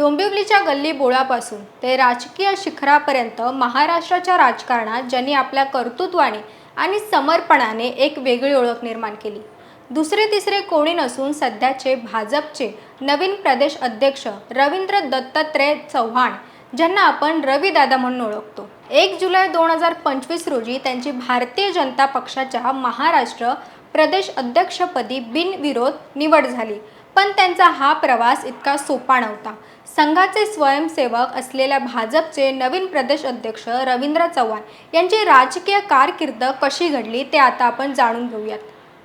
डोंबिवलीच्या गल्ली बोळापासून ते राजकीय शिखरापर्यंत महाराष्ट्राच्या राजकारणात ज्यांनी आपल्या कर्तृत्वाने आणि समर्पणाने एक वेगळी ओळख निर्माण केली. दुसरे तिसरे कोणी नसून सध्याचे भाजपचे नवीन प्रदेश अध्यक्ष रवींद्र दत्तात्रय चव्हाण ज्यांना आपण रविदादा म्हणून ओळखतो. एक जुलै दोन हजार पंचवीस रोजी त्यांची भारतीय जनता पक्षाच्या महाराष्ट्र प्रदेश अध्यक्षपदी बिनविरोध निवड झाली. पण त्यांचा हा प्रवास इतका सोपा नव्हता. संघाचे स्वयंसेवक असलेल्या भाजपचे नवीन प्रदेश अध्यक्ष रवींद्र चव्हाण यांची राजकीय कारकीर्द कशी घडली ते आता आपण जाणून घेऊयात.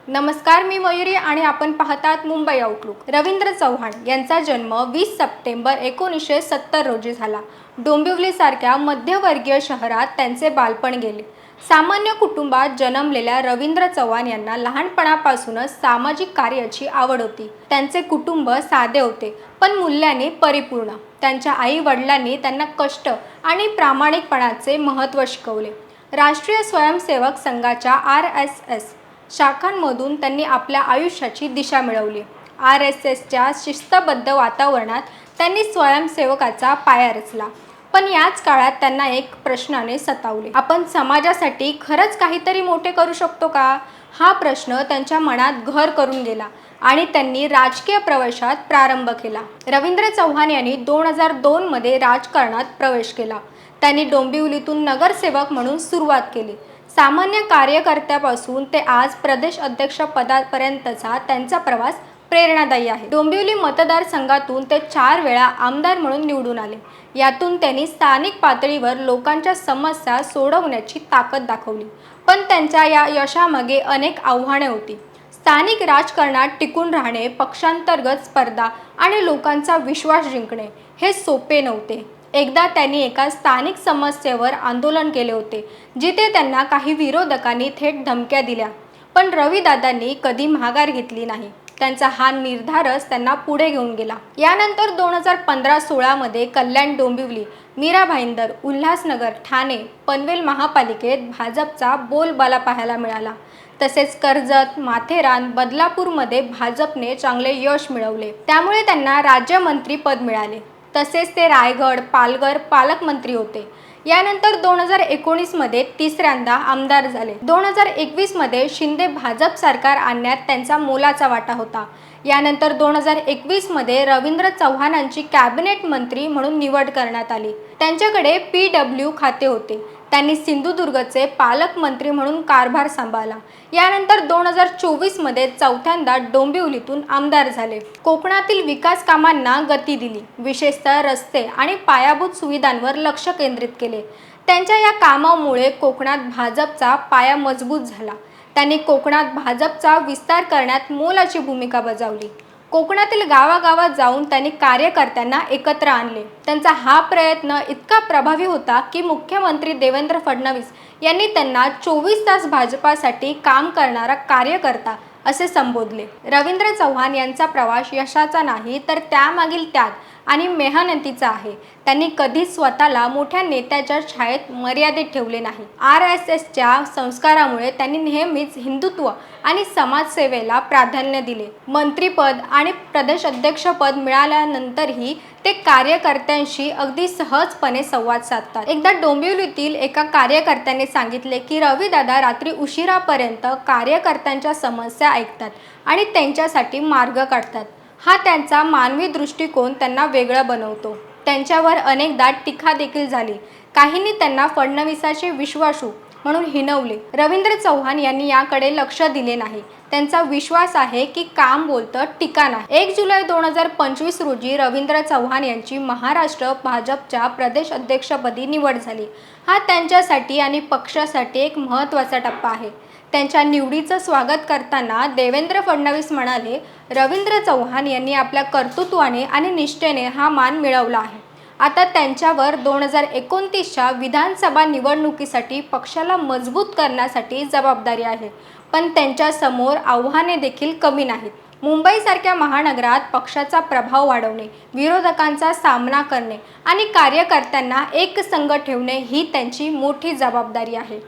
नमस्कार मी मयुरी आणि आपण पाहतात मुंबई आउटलुक रवींद्र चव्हाण यांचा जन्म वीस सप्टेंबर एकोणीसशे सत्तर रोजी झाला. डोंबिवलीसारख्या मध्यवर्गीय शहरात त्यांचे बालपण गेले. सामान्य कुटुंबात जन्मलेल्या रवींद्र चव्हाण यांना लहानपणापासूनच सामाजिक कार्याची आवड होती. त्यांचे कुटुंब साधे होते पण मूल्याने परिपूर्ण. त्यांच्या आई वडिलांनी त्यांना कष्ट आणि प्रामाणिकपणाचे महत्त्व शिकवले. राष्ट्रीय स्वयंसेवक संघाच्या आर एस एस शाखांमधून त्यांनी आपल्या आयुष्याची दिशा मिळवली. आर एस एसच्या शिस्तबद्ध वातावरणात त्यांनी स्वयंसेवकाचा पाया रचला. पण याच काळात त्यांना एक प्रश्नाने सतावले. आपण समाजासाठी खरंच काहीतरी मोठे करू शकतो का? हा प्रश्न त्यांच्या मनात घर करून गेला आणि त्यांनी राजकीय प्रवेशात प्रारंभ केला. रवींद्र चव्हाण यांनी दोन हजार दोनमध्ये राजकारणात प्रवेश केला. त्यांनी डोंबिवलीतून नगरसेवक म्हणून सुरुवात केली. सामान्य कार्यकर्त्यापासून ते आज प्रदेश अध्यक्ष पदापर्यंतचा त्यांचा प्रवास प्रेरणादायी आहे. डोंबिवली मतदारसंघातून ते चार वेळा आमदार म्हणून निवडून आले. यातून त्यांनी स्थानिक पातळीवर लोकांच्या समस्या सोडवण्याची ताकद दाखवली. पण त्यांच्या या यशामागे अनेक आव्हाने होती. स्थानिक राजकारणात टिकून राहणे पक्षांतर्गत स्पर्धा आणि लोकांचा विश्वास जिंकणे हे सोपे नव्हते. एकदा त्यांनी एका स्थानिक समस्येवर आंदोलन केले होते जिथे त्यांना काही विरोधकांनी थेट धमक्या दिल्या. पण रवीदादांनी कधी माघार घेतली नाही. त्यांचा हा निर्धारच त्यांना पुढे घेऊन गेला. यानंतर दोन हजार पंधरा सोळामध्ये कल्याण डोंबिवली मीरा भाईंदर उल्हासनगर ठाणे पनवेल महापालिकेत भाजपचा बोलबाला पाहायला मिळाला. तसेच कर्जत माथेरान बदलापूरमध्ये भाजपने चांगले यश मिळवले. त्यामुळे त्यांना राज्यमंत्री पद मिळाले. तसेच ते रायगड पालघर पालकमंत्री होते. यानंतर दोन हजार एकोणीसमध्ये तिसऱ्यांदा आमदार झाले. दोन हजार एकवीसमध्ये शिंदे भाजप सरकार आणण्यात त्यांचा मोलाचा वाटा होता. यानंतर दोन हजार एकवीसमध्ये रवींद्र चव्हाणांची कॅबिनेट मंत्री म्हणून निवड करण्यात आली. त्यांच्याकडे पी डब्ल्यू खाते होते. त्यांनी सिंधुदुर्गचे पालकमंत्री म्हणून कारभार सांभाळला. यानंतर दोन हजार चोवीसमध्ये चौथ्यांदा डोंबिवलीतून आमदार झाले. कोकणातील विकास कामांना गती दिली. विशेषतः रस्ते आणि पायाभूत सुविधांवर लक्ष केंद्रित केले. त्यांच्या या कामामुळे कोकणात भाजपचा पाया मजबूत झाला. त्यांनी कोकणात भाजपचा विस्तार करण्यात मोलाची भूमिका बजावली. कोकणातील गावागावात जाऊन त्यांनी कार्यकर्त्यांना एकत्र आणले. त्यांचा हा प्रयत्न इतका प्रभावी होता की मुख्यमंत्री देवेंद्र फडणवीस यांनी त्यांना चोवीस तास भाजपासाठी काम करणारा कार्यकर्ता असे संबोधले. रवींद्र चव्हाण यांचा प्रवास यशाचा नाही तर त्यामागील त्याग आणि मेहनतीचा आहे. त्यांनी कधीच स्वतःला मोठ्या नेत्याच्या छायेत मर्यादित ठेवले नाही. आर एस एसच्या संस्कारामुळे त्यांनी नेहमीच हिंदुत्व आणि समाजसेवेला प्राधान्य दिले. मंत्रीपद आणि प्रदेश अध्यक्षपद मिळाल्यानंतरही ते कार्यकर्त्यांशी अगदी सहजपणे संवाद साधतात. एकदा डोंबिवलीतील एका कार्यकर्त्याने सांगितले की रवीदादा रात्री उशिरापर्यंत कार्यकर्त्यांच्या समस्या ऐकतात आणि त्यांच्यासाठी मार्ग काढतात. हा त्यांचा मानवी दृष्टिकोन त्यांना वेगळा बनवतो. त्यांच्यावर अनेकदा टीका देखील झाली. काहींनी त्यांना फडणवीसाचे विश्वासू म्हणून हिनवले. रवींद्र चव्हाण यांनी याकडे लक्ष दिले नाही. त्यांचा विश्वास आहे की काम बोलतं टीका नाही. एक जुलै दोन हजार पंचवीस रोजी रवींद्र चव्हाण यांची महाराष्ट्र भाजपच्या प्रदेश अध्यक्षपदी निवड झाली. हा त्यांच्यासाठी आणि पक्षासाठी एक महत्त्वाचा टप्पा आहे. त्यांच्या निवडीचं स्वागत करताना देवेंद्र फडणवीस म्हणाले रवींद्र चव्हाण यांनी आपल्या कर्तृत्वाने आणि निष्ठेने हा मान मिळवला आहे. आता त्यांच्यावर दोन हजार एकोणतीसच्या विधानसभा निवडणुकीसाठी पक्षाला मजबूत करण्यासाठी जबाबदारी आहे. पण त्यांच्यासमोर आव्हाने देखील कमी नाहीत. मुंबईसारख्या महानगरात पक्षाचा प्रभाव वाढवणे विरोधकांचा सामना करणे आणि कार्यकर्त्यांना एकसंघ ठेवणे ही त्यांची मोठी जबाबदारी आहे.